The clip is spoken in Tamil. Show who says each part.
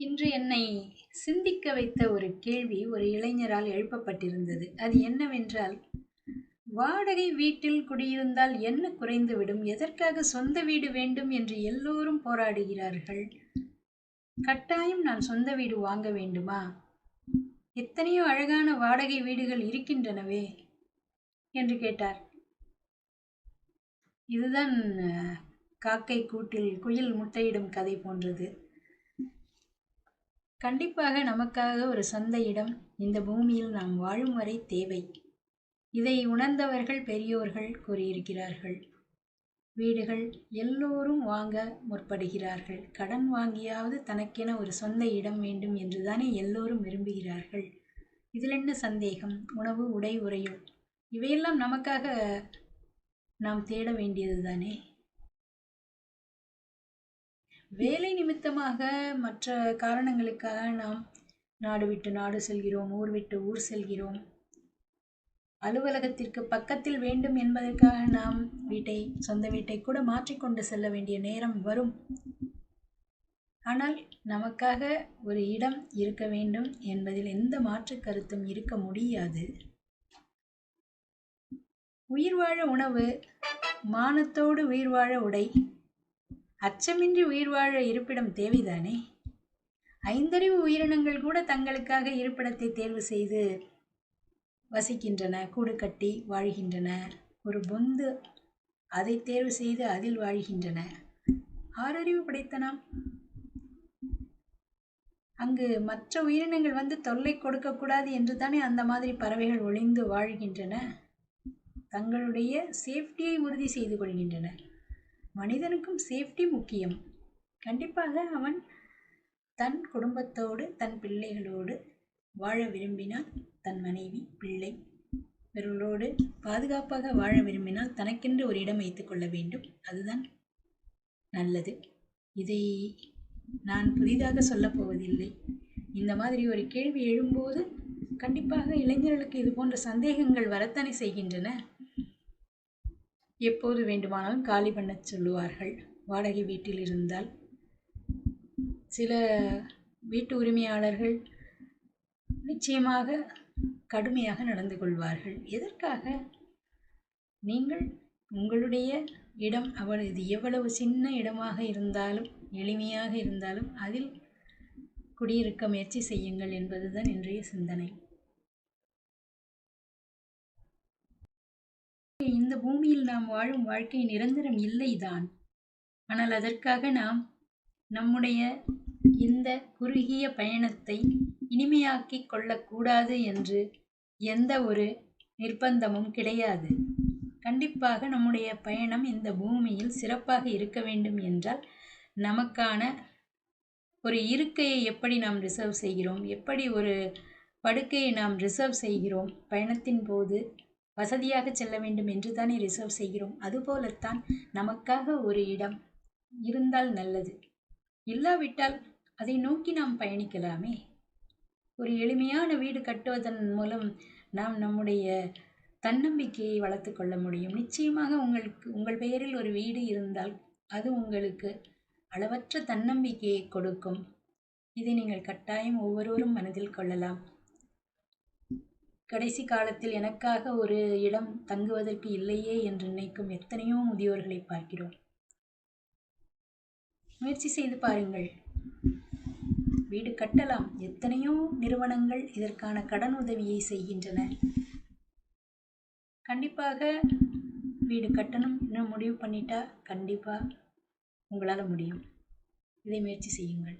Speaker 1: இன்று என்னை சிந்திக்க வைத்த ஒரு கேள்வி ஒரு இளைஞரால் எழுப்பப்பட்டிருந்தது. அது என்னவென்றால் வாடகை வீட்டில் குடியிருந்தால் என்ன குறைந்துவிடும்? எதற்காக சொந்த வீடு வேண்டும் என்று எல்லோரும் போராடுகிறார்கள்? கட்டாயம் நான் சொந்த வீடு வாங்க வேண்டுமா? எத்தனையோ அழகான வாடகை வீடுகள் இருக்கின்றனவே என்று கேட்டார். இதுதான் காக்கை கூட்டில் குயில் முட்டையிடும் கதை போன்றது. கண்டிப்பாக நமக்காக ஒரு சொந்த இடம் இந்த பூமியில் நாம் வாழும் வரை தேவை. இதை உணர்ந்தவர்கள் பெரியோர்கள் கூறியிருக்கிறார்கள். வீடுகள் எல்லோரும் வாங்க முற்படுகிறார்கள். கடன் வாங்கியாவது தனக்கென ஒரு சொந்த இடம் வேண்டும் என்றுதானே எல்லோரும் விரும்புகிறார்கள். இதில் என்ன சந்தேகம்? உணவு உடை உறையுள் இவையெல்லாம் நமக்காக நாம் தேட வேண்டியது தானே வேலை நிமித்தமாக மற்ற காரணங்களுக்காக நாம் நாடு விட்டு நாடு செல்கிறோம் ஊர் விட்டு ஊர் செல்கிறோம். அலுவலகத்திற்கு பக்கத்தில் வேண்டும் என்பதற்காக நாம் வீட்டை சொந்த வீட்டை கூட மாற்றிக்கொண்டு செல்ல வேண்டிய நேரம் வரும். ஆனால் நமக்காக ஒரு இடம் இருக்க வேண்டும் என்பதில் எந்த மாற்று கருத்தும் இருக்க முடியாது. உயிர் வாழ உணவு மானத்தோடு உயிர் வாழ உடை அச்சமின்றி உயிர் வாழ இருப்பிடம் தேவைதானே? ஐந்தறிவு உயிரினங்கள் கூட தங்களுக்காக இருப்பிடத்தை தேர்வு செய்து வசிக்கின்றன கூடு கட்டி வாழ்கின்றன. ஒரு பொந்து அதை தேர்வு செய்து அதில் வாழ்கின்றன. ஆறறிவு படைத்த நாம்? அங்கு மற்ற உயிரினங்கள் வந்து தொல்லை கொடுக்கக்கூடாது என்று தானே அந்த மாதிரி பறவைகள் ஒளிந்து வாழ்கின்றன? தங்களுடைய சேஃப்டியை உறுதி செய்து கொள்கின்றன. மனிதனுக்கும் சேஃப்டி முக்கியம். கண்டிப்பாக அவன் தன் குடும்பத்தோடு தன் பிள்ளைகளோடு வாழ விரும்பினால் தன் மனைவி பிள்ளை இவர்களோடு பாதுகாப்பாக வாழ விரும்பினால் தனக்கென்று ஒரு இடம் வைத்துக்கொள்ள வேண்டும். அதுதான் நல்லது. இதை நான் புதிதாக சொல்லப் போவதில்லை. இந்த மாதிரி ஒரு கேள்வி எழும்போது கண்டிப்பாக இளைஞர்களுக்கு இது போன்ற சந்தேகங்கள் வரத்தானே செய்கின்றன? எப்போது வேண்டுமானாலும் காலி பண்ணச் சொல்லுவார்கள். வாடகை வீட்டில் இருந்தால். சில வீட்டு உரிமையாளர்கள் நிச்சயமாக கடுமையாக நடந்து கொள்வார்கள். எதற்காக? நீங்கள் உங்களுடைய இடம் அவள் இது எவ்வளவு சின்ன இடமாக இருந்தாலும் எளிமையாக இருந்தாலும் அதில் குடியிருக்க முயற்சி செய்யுங்கள் என்பதுதான் இன்றைய சிந்தனை. இந்த பூமியில் நாம் வாழும் வாழ்க்கை நிரந்தரம் இல்லைதான். ஆனால் அதற்காக நாம் நம்முடைய இந்த குறுகிய பயணத்தை இனிமையாக்கிக் கொள்ளக்கூடாது என்று எந்த ஒரு நிர்பந்தமும் கிடையாது. கண்டிப்பாக நம்முடைய பயணம் இந்த பூமியில் சிறப்பாக இருக்க வேண்டும் என்றால் நமக்கான ஒரு இருக்கையை எப்படி நாம் ரிசர்வ் செய்கிறோம்? எப்படி ஒரு படுக்கையை நாம் ரிசர்வ் செய்கிறோம்? பயணத்தின் போது வசதியாக செல்ல வேண்டும் என்று தானே ரிசர்வ் செய்கிறோம். அதுபோலத்தான் நமக்காக ஒரு இடம் இருந்தால் நல்லது. இல்லாவிட்டால் அதை நோக்கி நாம் பயணிக்கலாமே. ஒரு எளிமையான வீடு கட்டுவதன் மூலம் நாம் நம்முடைய தன்னம்பிக்கையை வளர்த்து கொள்ள முடியும். நிச்சயமாக உங்களுக்கு உங்கள் பெயரில் ஒரு வீடு இருந்தால் அது உங்களுக்கு அளவற்ற தன்னம்பிக்கையை கொடுக்கும். இதை நீங்கள் கட்டாயம் ஒவ்வொருவரும் மனதில் கொள்ளலாம். கடைசி காலத்தில் எனக்காக ஒரு இடம் தங்குவதற்கு இல்லையே என்று நினைக்கும் எத்தனையோ முதியோர்களை பார்க்கிறோம். முயற்சி செய்து பாருங்கள். வீடு கட்டலாம். எத்தனையோ நிறுவனங்கள் இதற்கான கடன் உதவியை செய்கின்றன. கண்டிப்பாக வீடு கட்டணும் இன்னும் முடிவு பண்ணிட்டா கண்டிப்பாக உங்களால் முடியும். இதை முயற்சி செய்யுங்கள்.